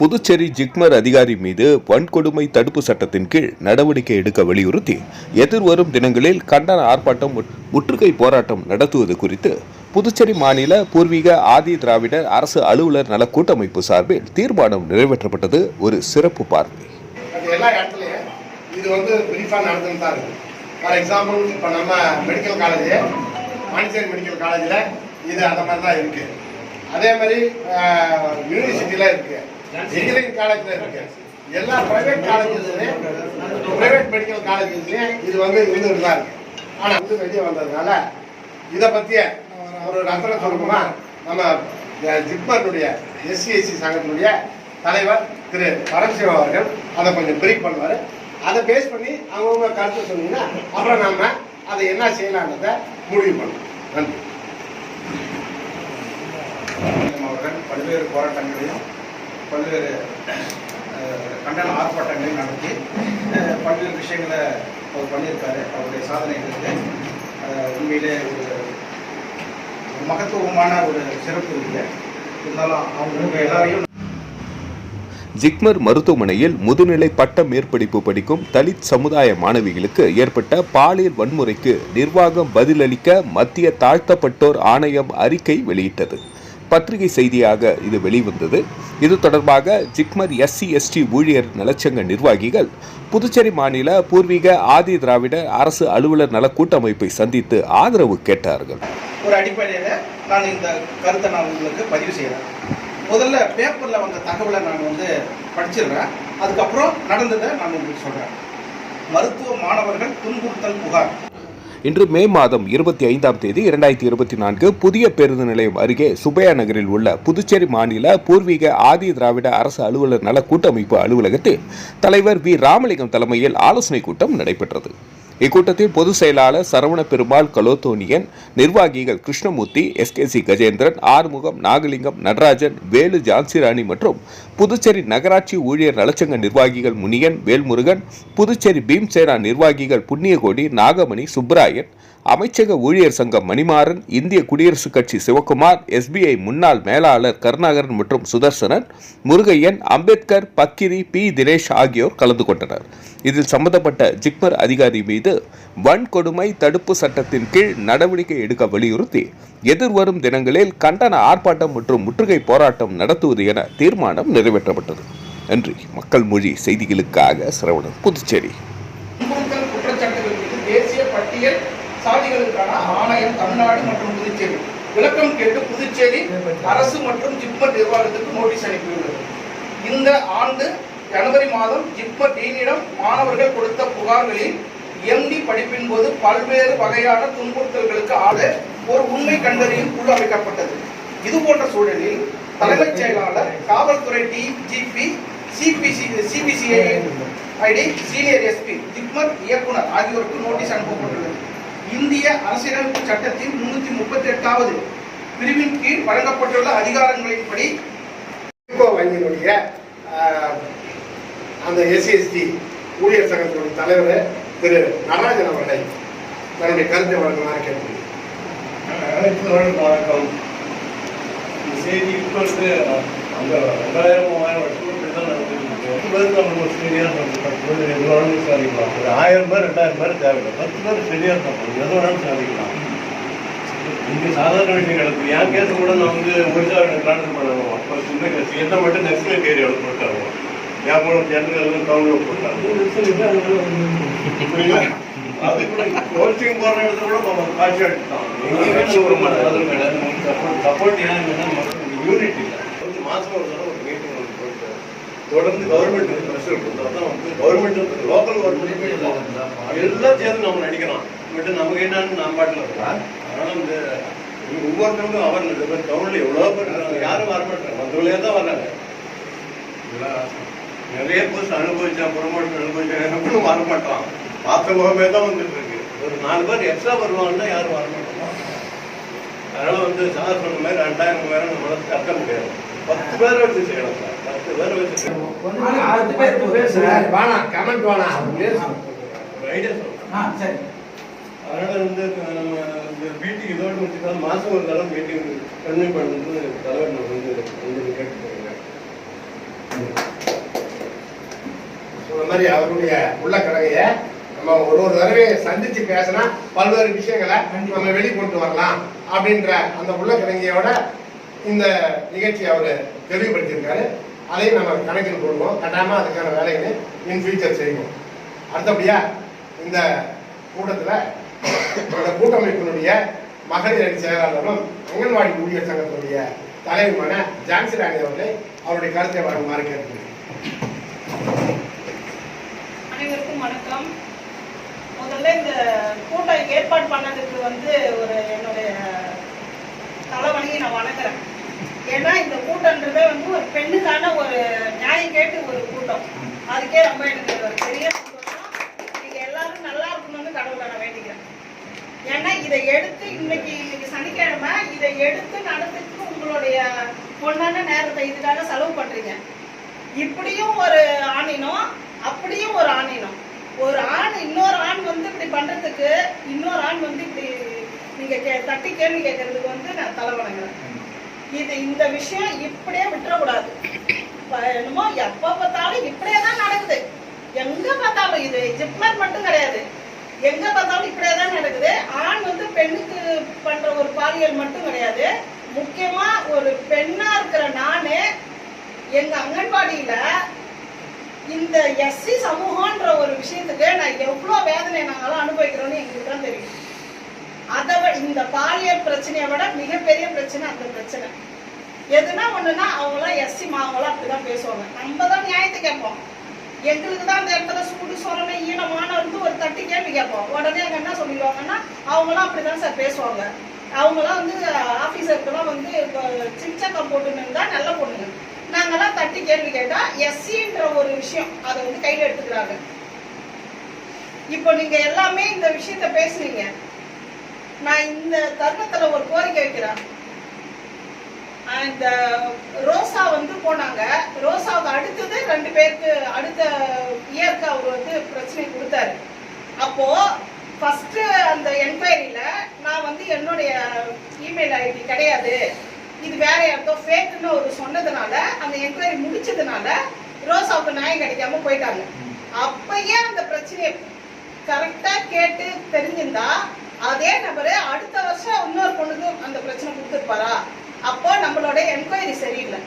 புதுச்சேரி ஜிக்மர் அதிகாரி மீது வன்கொடுமை தடுப்பு சட்டத்தின் கீழ் நடவடிக்கை எடுக்க வலியுறுத்தி எதிர்வரும் தினங்களில் கண்டன ஆர்ப்பாட்டம் முற்றுகை போராட்டம் நடத்துவது குறித்து புதுச்சேரி மாநில பூர்வீக ஆதி திராவிடர் அரசு அலுவலர் நல கூட்டமைப்பு சார்பில் தீர்மானம் நிறைவேற்றப்பட்டது. ஒரு சிறப்பு பார்வை. இது வந்து பிரீஃபாக நடந்துன்னு தான் இருக்குது ஃபார் எக்ஸாம்பிள் இப்போ நம்ம மெடிக்கல் காலேஜ் பாண்டிச்சேரி மெடிக்கல் காலேஜில் இது அந்த மாதிரி தான் இருக்குது அதே மாதிரி யூனிவர்சிட்டியில் இருக்குது இன்ஜினியரிங் காலேஜில் இருக்கு எல்லா ப்ரைவேட் காலேஜஸ்லையும் ப்ரைவேட் மெடிக்கல் காலேஜஸ்லையும் இது வந்து இருந்துகிட்டு தான் இருக்குது ஆனால் வந்து வெளியே வந்ததுனால இதை பற்றிய ஒரு ரசனை சொல்லணுமா நம்ம ஜிப்மருடைய எஸ்சிஎஸ்சி சங்கத்தினுடைய தலைவர் திரு பரமசிவம் அவர்கள் அதை கொஞ்சம் பிரீக் பண்ணுவார். அதை பேஸ் பண்ணி அவங்கவுங்க கருத்து சொன்னீங்கன்னா அப்புறம் நாம் அதை என்ன செய்யலான்றதை முடிவு பண்ணுவோம். நன்றி. அவர்கள் பல்வேறு போராட்டங்களையும் பல்வேறு கண்டன ஆர்ப்பாட்டங்களை நடத்தி பல்வேறு விஷயங்களை அவர் பண்ணியிருக்காரு அவருடைய சாதனைகளுக்கு. உண்மையிலே ஒரு மகத்துவமான ஒரு சிறப்பு இருக்கு இருந்தாலும் அவங்க எல்லாரையும் ஜிக்மர் மருத்துவமனையில் முதுநிலை பட்ட மேற்படிப்பு படிக்கும் தலித் சமுதாய மாணவிகளுக்கு ஏற்பட்ட பாலியல் வன்முறைக்கு நிர்வாகம் பதிலளிக்க மத்திய தாழ்த்தப்பட்டோர் ஆணையம் அறிக்கை வெளியிட்டது. பத்திரிகை செய்தியாக இது வெளிவந்தது. இது தொடர்பாக ஜிப்மர் எஸ்சி எஸ்டி ஊழியர் நலச்சங்க நிர்வாகிகள் புதுச்சேரி மாநில பூர்வீக ஆதி திராவிட அரசு அலுவலர் நல கூட்டமைப்பை சந்தித்து ஆதரவு கேட்டார்கள். ஒரு அடிப்படையில் நான் இந்த கருத்தை நான் உங்களுக்கு பதிவு செய்கிறேன் முதல்ல பேப்பரில் வந்த தகவலை நான் வந்து படிச்சிடுறேன். அதுக்கப்புறம் நடந்ததை நான் உங்களுக்கு சொல்கிறேன் மருத்துவ மாணவர்கள் துன்புறுத்தல் புகார். இன்று மே மாதம் இருபத்தி ஐந்தாம் தேதி இரண்டாயிரத்தி இருபத்தி நான்கு புதிய பேருந்து நிலையம் அருகே சுபையா நகரில் உள்ள புதுச்சேரி மாநில பூர்வீக ஆதி திராவிட அரசு அலுவலர் நல கூட்டமைப்பு அலுவலகத்தில் தலைவர் வி. ராமலிங்கம் தலைமையில் ஆலோசனை கூட்டம் நடைபெற்றது. இக்கூட்டத்தில் பொதுச் செயலாளர் சரவண பெருமாள் கலோத்தோனியன் நிர்வாகிகள் Krishnamurthy S K C Gajendran Arumugam Nagalingam Natarajan Velu Jhansirani மற்றும் புதுச்சேரி நகராட்சி ஊழியர் நலச்சங்க நிர்வாகிகள் முனியன் வேல்முருகன் புதுச்சேரி பீம்சேனா நிர்வாகிகள் புண்ணியகோடி நாகமணி சுப்பராயன் அமைச்சக ஊழியர் சங்கம் மணிமாறன் இந்திய குடியரசுக் கட்சி சிவகுமார் எஸ்பிஐ முன்னாள் மேலாளர் கருணாகரன் மற்றும் சுதர்சனன் முருகையன் அம்பேத்கர் பக்கிரி பி. தினேஷ் ஆகியோர் கலந்து கொண்டனர். இதில் சம்பந்தப்பட்ட ஜிக்மர் அதிகாரி மீது வன்கொடுமை தடுப்பு சட்டத்தின் கீழ் நடவடிக்கை எடுக்க வலியுறுத்தி எதிர்வரும் தினங்களில் கண்டன ஆர்ப்பாட்டம் மற்றும் முற்றுகை போராட்டம் நடத்துவது என தீர்மானம் நிறைவேற்றப்பட்டது. நன்றி. மக்கள் மொழி செய்திகளுக்காக சிரவணன் புதுச்சேரி துன்புறுத்தல் குற்றச்சாட்டுகள் மீது தேசிய பட்டியல் சாதிகளுக்கான தமிழ்நாடு மற்றும் புதுச்சேரி. விளக்கம் கேட்டு புதுச்சேரி அரசு மற்றும் ஜிப்மர் நிர்வாகத்துக்கு நோட்டீஸ் அனுப்பியுள்ளது. இந்த ஆண்டு ஜனவரி மாதம் ஜிப்மர் டீனிடம் மாணவர்கள் கொடுத்த புகார்களில் எம்டி படிப்பின் போது பல்வேறு வகையான துன்புறுத்தல்களுக்கு ஆள ஒரு உண்மை கண்டறியும் குழு அமைக்கப்பட்டது. இது போன்ற சூழலில் தலைமைச் செயலாளர் காவல்துறை DGP CBC CBCI ID senior SP JIPMER இயக்குனர் ஆகியோருக்கு நோட்டீஸ் அனுப்பப்பட்டுள்ளது. இந்திய அரசியலமைப்பு சட்டத்தின் முன்னூத்தி முப்பத்தி எட்டாவது பிரிவின் கீழ் வழங்கப்பட்டுள்ள அதிகாரங்களின்படி இப்போ வங்கியினுடைய ஆஹ், அந்த எஸ்சிஎஸ்டி ஊழியர் சங்கத்தினுடைய தலைவர் திரு நடராஜன் அவர்களை தன்னுடைய கருத்தை வழங்குமாறு கேட்கிறேன் வணக்கம். இந்த செய்தி இப்போ வந்து அந்த ரெண்டாயிரம் மூவாயிரம் பத்து பேருக்கு நம்ம ஒரு சீனியர் நம்ம பத்து பேர் எது வேணாலும் சாதிக்கலாம்? ஒரு ஆயிரம் பேர் ரெண்டாயிரம் பேர் தேவையில்லை. பத்து பேர் சரியாக நம்ம எது வேணாலும் சாதிக்கலாம். இங்கே சாதாரண விஷயம் கிடக்கு என் கேஸ் கூட நான் வந்து ஒரிஜா ட்ரான்ஸ்ஃபர் பண்ணுவோம் அப்போ சின்ன கேஸ் என்ன மட்டும் நெக்ஸ்ட் ஏரியாவில் போட்டாங்க. என் மூலம் ஜெனரல் கவுண்டில் போட்டாங்க அது கூட கோச்சிங் போற இடத்துல கூட நம்ம காட்சி எடுத்துட்டோம் சப்போர்ட் சப்போர்ட் ஏன் யூனிட் இல்லை. வந்து மாசம் ஒரு தடவை ஒரு மீட்டிங் ஒன்று போயிட்டு தொடர்ந்து கவர்மெண்ட் வந்து ப்ரெஷர் கொடுத்தா தான் வந்து கவர்மெண்ட் வந்து லோக்கல் கவர்மெண்ட் எல்லாம் சேர்ந்து நம்ம நடிக்கலாம். பட் நமக்கு என்னன்னு நான் பாட்டில் இருக்கோம் அதனால இந்த ஒவ்வொருத்தருக்கும் அவர் டவுன்ல எவ்வளோ பேர் இருக்காங்க. யாரும் வரமாட்டாங்க வந்தவங்களே தான் வர்றாங்க. நிறைய பேர் அனுபவிச்சா ப்ரொமோஷன் அனுபவிச்சா எப்பவும் வர மாட்டான் பார்த்த முகமே தான் வந்துட்டு இருக்கு. ஒரு நாலு பேர் எக்ஸ்ட்ரா வருவாங்கன்னா யாரும் வர அதனால வந்து சார் சொன்ன மாதிரி ரெண்டாயிரம் மூவாயிரம் நம்மளால கட்ட முடியாது. பத்து பேரை வச்சு செய்யணும் சார். பத்து பேரை வச்சு வேணாம் கமெண்ட் வேணாம் ஐடியா சொல்றேன். ஆ சரி. அதனால வந்து நம்ம இந்த மீட்டிங் இதோட வச்சுட்டா மாசம் ஒரு தடவை மீட்டிங் கன்வே பண்ணுறது தலைவர் நம்ம வந்து வந்து கேட்டுக்கோங்க சொன்ன மாதிரி அவருடைய உள்ள கடகைய நம்ம ஒரு ஒரு தடவையும் சந்திச்சு பேசினா பல்வேறு விஷயங்களை நம்ம வெளிக்கொண்டு வரலாம் அப்படின்ற அந்த உள்ள கிழங்கையோட இந்த நிகழ்ச்சி அவர் தெளிவுபடுத்தியிருக்காரு. அதையும் நம்ம கணக்கில் கொள்வோம் கட்டாயமாக அதுக்கான வேலைகளை இன் ஃபியூச்சர் செய்வோம். அடுத்தபடியா இந்த கூட்டத்தில் நம்மளோட கூட்டமைப்பினுடைய மகளிர் அணி செயலாளரும் அங்கன்வாடி ஊழியர் சங்கத்தினுடைய தலைவருமான ஜான்சி ராணி அவர்களை அவருடைய கருத்தை வழங்குமாறு கேட்டுக்கிறேன் அனைவருக்கும் வணக்கம். முதல்ல இந்த கூட்டம் ஏற்பாடு பண்ணதுக்கு வந்து ஒரு என்னுடைய தலைவணியை நான் வணங்குறேன். ஏன்னா இந்த கூட்டம்ன்றதே வந்து ஒரு பெண்ணுக்கான ஒரு நியாயம் கேட்டு ஒரு கூட்டம். அதுக்கே ரொம்ப எனக்கு ஒரு பெரிய சந்தோஷம். நீங்க எல்லாரும் நல்லா இருக்கணும்னு கடவுளை நான் வேண்டிக்கிறேன். ஏன்னா இதை எடுத்து இன்னைக்கு இன்னைக்கு சனிக்கிழமை இதை எடுத்து நடத்துக்கு உங்களுடைய பொண்ணான நேரத்தை இதுக்காக செலவு பண்றீங்க. இப்படியும் ஒரு ஆணினம் அப்படியும் ஒரு ஆணினம். ஒரு ஆண் இன்னொரு ஆண் வந்து இப்படி பண்றதுக்கு இன்னொரு ஆண் வந்து இப்படி நீங்க கே- தட்டி கேள்வி கேட்கறதுக்கு வந்து நான் தலை வணங்குறேன். இது இந்த விஷயம் இப்படியே விட்டுறக்கூடாது. ப- என்னமோ எப்ப பார்த்தாலும் இப்படியே தான் நடக்குது. எங்க பார்த்தாலும் இது ஜிப்மர் மட்டும் கிடையாது. எங்க பார்த்தாலும் இப்படியே தான் நடக்குது. ஆண் வந்து பெண்ணுக்கு பண்ற ஒரு பாலியல் மட்டும் கிடையாது. முக்கியமா ஒரு பெண்ணா இருக்கிற நானு எங்க அங்கன்வாடியில இந்த எஸ்சி சமூகம்ன்ற ஒரு விஷயத்துக்கு நான் எவ்வளவு வேதனை நாங்களாம் அனுபவிக்கிறோன்னு எங்களுக்கு தான் தெரியும். இந்த பாலியல் பிரச்சனையை விட மிகப்பெரிய பிரச்சனை அந்த பிரச்சனை. எதுனா ஒண்ணுன்னா அவங்களாம் எஸ்சி மாவங்களாம் அப்படிதான் பேசுவாங்க. நம்ம தான் நியாயத்தை கேட்போம். எங்களுக்கு தான் அந்த இடத்துல சூடு சொரணை ஈனமான வந்து ஒரு தட்டி கேள்வி கேட்போம். உடனே அங்க என்ன சொல்லிடுவாங்கன்னா அவங்களாம் அப்படிதான் சார் பேசுவாங்க. அவங்களாம் வந்து ஆபீசருக்குலாம் வந்து சிக்சக்கம் போட்டுன்னு இருந்தா நல்ல பொண்ணுங்க. நாங்கெல்லாம் தட்டி கேள்வி கேட்டா எஸ்சின்ற ஒரு விஷயம் அதை வந்து கையில எடுத்துக்கிறாங்க. இப்போ நீங்க எல்லாமே இந்த விஷயத்த பேசுறீங்க நான் இந்த தருணத்துல ஒரு கோரிக்கை வைக்கிறேன். இந்த ரோசா வந்து போனாங்க. ரோசாவுக்கு அடுத்தது ரெண்டு பேருக்கு அடுத்த இயருக்கு அவர் வந்து பிரச்சனை கொடுத்தாரு. அப்போ ஃபர்ஸ்ட் அந்த என்கொயரியில நான் வந்து என்னுடைய இமெயில் ஐடி கிடையாது. இது வேற யாருக்கோ ஃபேக்குன்னு ஒரு சொன்னதுனால அந்த என்கொயரி முடிச்சதுனால ரோசாவுக்கு நியாயம் கிடைக்காம போயிட்டாங்க. அப்பயே அந்த பிரச்சனையை கரெக்டா கேட்டு தெரிஞ்சிருந்தா அதே நபரு அடுத்த வருஷம் இன்னொரு பொண்ணுக்கு அந்த பிரச்சனை கொடுத்துருப்பாரா? அப்போ நம்மளோட என்கொயரி சரியில்லை.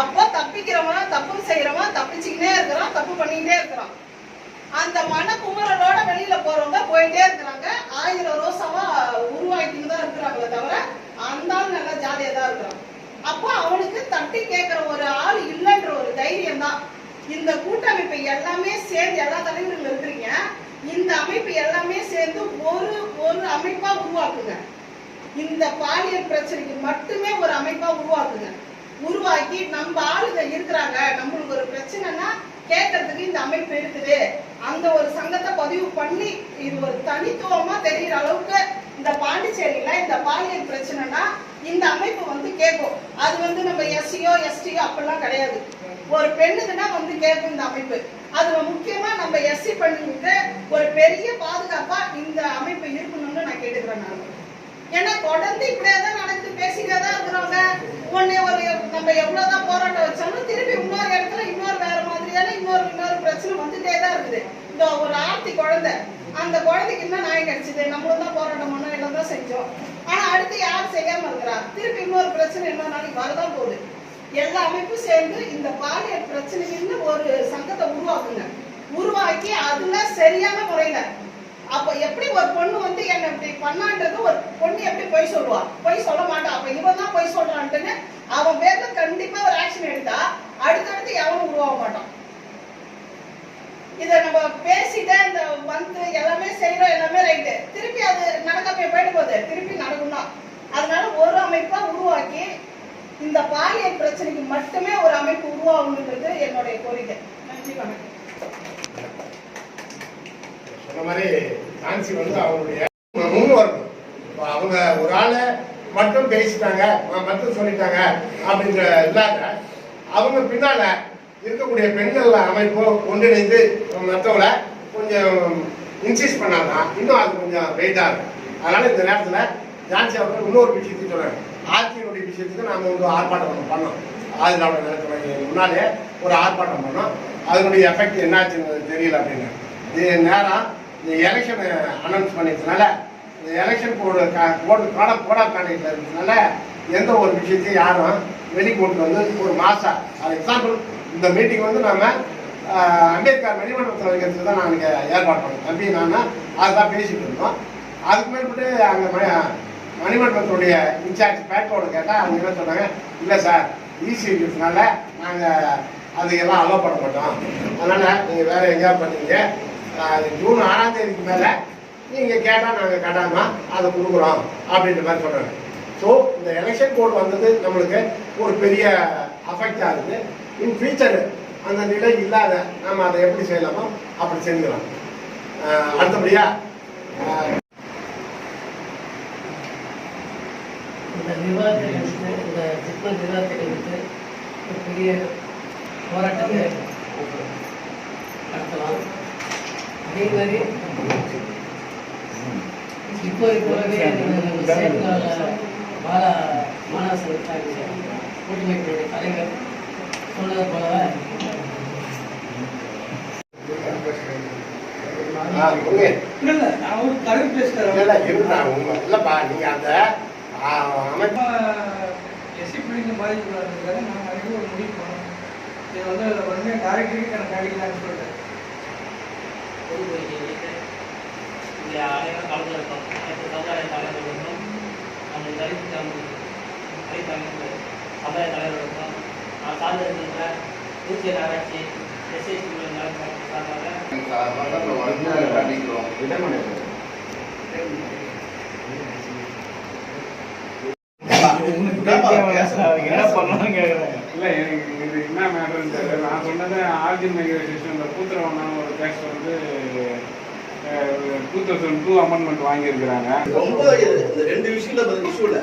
அப்போ தப்பிக்கிறவன் தப்பு செய்யறவன் தப்பிச்சுக்கிட்டே இருக்கிறான் தப்பு பண்ணிக்கிட்டே இருக்கிறான். அந்த மன குமரலோட வெளியில போறவங்க போயிட்டே இருக்கிறாங்க. ஆயிரம் ரோசாவா உருவாக்கிட்டு தான் இருக்கிறாங்களே தவிர அந்த ஆள் நல்லா ஜாலியா தான் இருக்கிறான். அப்போ அவனுக்கு தட்டி கேட்கிற ஒரு ஆள் இல்லைன்ற ஒரு தைரியம் தான். இந்த கூட்டமைப்பு எல்லாமே சேர்ந்து எல்லா தலைவர்கள் இருக்கிறீங்க. இந்த அமைப்பு எல்லாமே சேர்ந்து ஒரு ஒரு அமைப்பா உருவாக்குங்க. இந்த பாலியல் பிரச்சனைக்கு மட்டுமே ஒரு அமைப்பா உருவாக்குங்க. உருவாக்கி நம்ம ஆளுங்க இருக்கிறாங்க. நம்மளுக்கு ஒரு பிரச்சனைனா கேட்கறதுக்கு இந்த அமைப்பு இருக்குது. அந்த ஒரு சங்கத்தை பதிவு பண்ணி இது ஒரு தனித்துவமா தெரிகிற அளவுக்கு இந்த பாண்டிச்சேரியில இந்த பாலியல் பிரச்சனைனா இந்த அமைப்பு வந்து கேட்கும். அது வந்து நம்ம எஸ்சியோ எஸ்டியோ அப்படிலாம் கிடையாது. ஒரு பெண்ணுக்குன்னா வந்து கேட்கும் இந்த அமைப்பு. அதுல முக்கியமா நம்ம எஸ்சி பெண்ணுங்களுக்கு ஒரு பெரிய பாதுகாப்பா இந்த அமைப்பு இருக்கணும்னு நான் கேட்டுக்கிறேன் நான். ஏன்னா தொடர்ந்து இப்படியாதான் நடந்து பேசிட்டே தான் இருக்கிறாங்க உடனே ஒரு நம்ம எவ்வளவுதான் போராட்டம் வச்சாலும் திருப்பி இன்னொரு இடத்துல இன்னொரு வேற மாதிரியான இன்னொரு இன்னொரு பிரச்சனை வந்துட்டே தான் இருக்குது. இந்த ஒரு ஆர்த்தி குழந்தை அந்த குழந்தைக்கு என்ன நியாயம் கிடைச்சது. நம்மளும் தான் போராட்டம் பண்ணோம் எல்லாம் தான் செஞ்சோம். ஆனா அடுத்து யார் செய்யாம இருக்கிறா? திருப்பி இன்னொரு பிரச்சனை இன்னொரு நாளைக்கு வரதான் போகுது. எல்லா அமைப்பும் சேர்ந்து இந்த பாலியல் பிரச்சனைன்னு ஒரு சங்கத்தை உருவாக்குங்க. உருவாக்கி அதுல சரியான முறையில. அப்ப எப்படி ஒரு பொண்ணு வந்து என்ன இப்படி பண்ணான்றது ஒரு பொண்ணு எப்படி பொய் சொல்லுவா? பொய் சொல்ல மாட்டா. அப்ப இவன் தான் பொய் சொல்றான்ட்டுன்னு அவன் பேர்ல கண்டிப்பா ஒரு ஆக்ஷன் எடுத்தா அடுத்தடுத்து எவனும் உருவாக மாட்டான். இத நம்ம பேசிட்டு இந்த வந்து எல்லாமே செய்யறோம் எல்லாமே ரைட்டு திருப்பி அது நடக்காம போயிட்டு போகுது திருப்பி நடக்கும் தான் அதனால ஒரு அமைப்பா உருவாக்கி இந்த பாலியல் பிரச்சனைக்கு மட்டுமே ஒரு அமைப்பு உருவாகுங்கிறது என்னுடைய கோரிக்கை. நன்றி வணக்கம். சொன்ன மாதிரி ஜான்சி வந்து அவங்களுடைய முன் வரணும் அவங்க ஒரு ஆளை மட்டும் பேசிட்டாங்க மட்டும் சொல்லிட்டாங்க அப்படின்ற இல்லாத அவங்க பின்னால இருக்கக்கூடிய பெண்கள் அமைப்போ ஒன்றிணைந்து மற்றவங்கள கொஞ்சம் இன்சிஸ்ட் பண்ணாதான் இன்னும் அது கொஞ்சம் வெயிட்டா இருக்கும். அதனால இந்த நேரத்துல ஜான்சி அவர்கள் இன்னொரு விஷயத்தையும் சொல்றாங்க ஆட்சியினுடைய விஷயத்துக்கு நாங்கள் வந்து ஆர்ப்பாட்டம் ஒன்று பண்ணோம். ஆதிராவிட நிலத்துறை முன்னாலே ஒரு ஆர்ப்பாட்டம் பண்ணோம். அதனுடைய எஃபெக்ட் என்னாச்சுன்னு தெரியல அப்படின்னு. இது நேரம் இந்த எலெக்ஷன் அனௌன்ஸ் பண்ணிட்டதுனால இந்த எலெக்ஷன் கோடு போர்டு கோட கோடா காண்டியில் இருக்கிறதுனால எந்த ஒரு விஷயத்தையும் யாரும் வெளிக்கொண்டு வந்து ஒரு மாதம் ஃபார் எக்ஸாம்பிள் இந்த மீட்டிங் வந்து நம்ம அம்பேத்கர் மணிமண்டபத்தில் வைக்கிறதுக்கு தான் நான் ஏற்பாடு பண்ணோம் தம்பி நான் அதுதான் பேசிட்டு இருந்தோம். அதுக்கு மேற்பட்டு அங்கே மணிமண்டபத்துடைய இன்சார்ஜ் பேட்டோடு கேட்டால் அவங்க என்ன சொன்னாங்க இல்லை சார் ஈஸி இருக்கிறதுனால நாங்கள் எல்லாம் அலோவ் பண்ண மாட்டோம். அதனால் நீங்கள் வேறு எங்கேயாவது பண்ணீங்க. அது ஜூன் ஆறாம் தேதிக்கு மேலே நீங்கள் கேட்டால் நாங்கள் கட்டாமல் அதை கொடுக்குறோம் அப்படின்ற மாதிரி சொல்கிறாங்க ஸோ இந்த எலெக்ஷன் கோட் வந்தது நம்மளுக்கு ஒரு பெரிய அஃபெக்டாக இருக்குது இன் ஃபியூச்சர் அந்த நிலை இல்லாத நம்ம அதை எப்படி செய்யலாமோ அப்படி செஞ்சுக்கலாம் அடுத்தபடியாக அடுத்தபடியா எடுத்து இந்த சிற்ப விவாதத்தை எடுத்து ஒரு பெரிய போராட்டத்தை நடத்தலாம் அதே மாதிரி இப்போதை போலவே சேலத்தில் பாலா மாணவ சங்க கூட்டமைப்பினுடைய தலைவர் சொன்னது போல ஆஹ் இல்ல நான் ஒரு கருத்து பேசுறேன். இல்ல இருந்தா உங்க இல்லப்பா நீங்க அந்த எஸ்சி பிள்ளைங்க பாதிக்கக்கூடாதுங்கிறத நாங்கள் அன்றைக்கி ஒரு முடிவு பண்ணோம் இது வந்து உடனே டைரக்டருக்கு எனக்கு அடிக்கலாம்னு சொல்லிட்டு. இங்கே அனைவரும் கலந்து இருக்கோம். சமுதாய தலைவர்களுக்கும் நம்ம தலித் தமிழ் சமுதாய தலைவர்களுக்கும் நான் சார்ந்து இருக்கின்ற புதுச்சேரி நகராட்சி எஸ்எஸ்டி நலன் சார்பாக இல்லை எனக்கு இது என்ன மேட்டர்னு தெரியல நான் சொன்னது ஆர்ஜின் மைக்ரேஷன் இந்த கூத்துறவனான ஒரு கேஸ் வந்து டூ தௌசண்ட் டூ அமெண்ட்மெண்ட் வாங்கியிருக்கிறாங்க ரொம்ப இது- இந்த ரெண்டு விஷயம்ல இஷ்யூல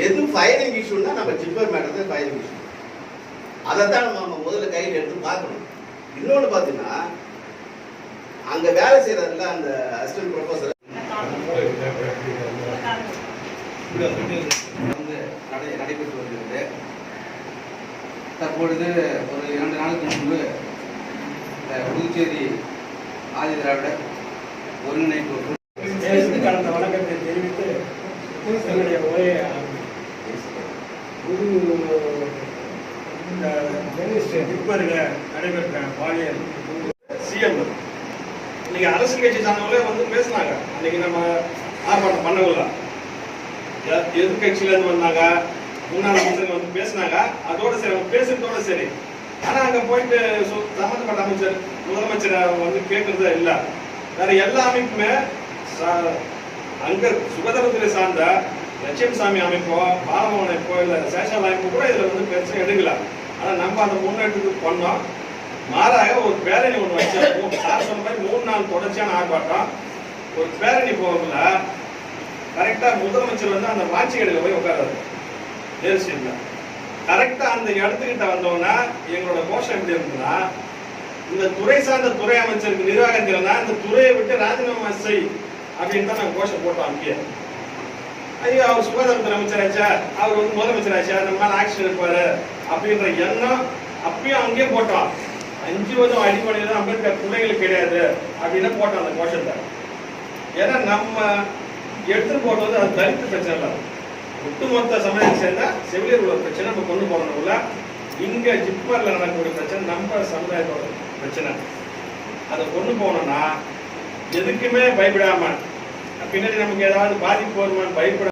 எது ஃபைலிங் இஷ்யூன்னா நம்ம ஜிப்பர் மேட்டர் ஃபைலிங் இஷ்யூ அதை தான் நம்ம முதல்ல கையில் எடுத்து பார்க்கணும். இன்னொன்று பார்த்தீங்கன்னா அங்க வேலை செய்யறதுல அந்த அசிஸ்டன்ட் ப்ரொஃபஸர் வந்து நடை நடைபெற்று வருகிறது. தற்பொழுது ஒரு இரண்டு நாளுக்கு முன்பு இந்த புதுச்சேரி ஆதி ஒருங்கிணைப்பு கலந்த வணக்கத்தை தெரிவித்து என்னுடைய உரையை புது இந்த நடைபெற்ற பாலியல் சிஎம் இன்னைக்கு அரசியல் கட்சி சார்ந்தவங்களே வந்து பேசுனாங்க. அன்னைக்கு நம்ம ஆர்ப்பாட்டம் பண்ணவில்லை எதிர்கட்சியிலேருந்து வந்தாங்க முன்னாள் அமைச்சர் வந்து பேசினாங்க அதோட சரி அவங்க பேசுறதோட சரி. ஆனால் அங்கே போயிட்டு சு- அமைச்சர் முதலமைச்சரை அவங்க வந்து கேட்கறதே இல்லை. வேற எல்லா அமைப்புமே சா- அங்க சுகாதாரத்துறை சார்ந்த லட்சுமி சாமி அமைப்போ பாலமோகன் அமைப்போ இல்லை சேஷால் அமைப்பு கூட இதில் வந்து பிரச்சனை எடுக்கல. ஆனால் நம்ம அதை முன்னெடுத்து பண்ணோம். மாறாக ஒரு பேரணி ஒன்று வச்சோம் சார் சொன்ன மாதிரி மூணு நாள் தொடர்ச்சியான ஆர்ப்பாட்டம். ஒரு பேரணி போகல கரெக்டா முதலமைச்சர் வந்து அந்த மாட்சி கடையில் போய் உட்காராரு தேர்ஸ்டேட்ல கரெக்டா அந்த இடத்துக்கிட்ட வந்தோம்னா எங்களோட கோஷம் எப்படி இருந்ததுன்னா இந்த துறை சார்ந்த துறை அமைச்சருக்கு நிர்வாகம் தெரியலனா இந்த துறையை விட்டு ராஜினாமா செய் அப்படின்னு தான் நாங்கள் கோஷம் போட்டோம் அங்கேயே. ஐயோ அவர் சுகாதாரத்துறை அமைச்சராச்சா அவர் வந்து முதலமைச்சராச்சா நம்ம மேலே ஆக்ஷன் எடுப்பாரு அப்படின்ற எண்ணம் அப்பயும் அங்கேயே போட்டோம். அஞ்சு வருஷம் அடிப்படையில் அம்பேத்கர் பிள்ளைங்களுக்கு கிடையாது அப்படின்னு போட்டோம் அந்த கோஷத்தை. ஏன்னா நம்ம எடுத்துட்டு போறது வந்து அது தலித்து பிரச்சனை இல்லை ஒட்டுமொத்த சமயம் சேர்ந்தா செவிலியர் உள்ள பிரச்சனை நம்ம கொண்டு போறதுக்குள்ள இங்க ஜிப்மர்ல நடக்கக்கூடிய பிரச்சனை நம்ம சமுதாயத்தோட பிரச்சனை. அதை கொண்டு போனோம்னா எதுக்குமே பயப்படாம பின்னாடி நமக்கு ஏதாவது பாதிப்பு வருமானு பயப்பட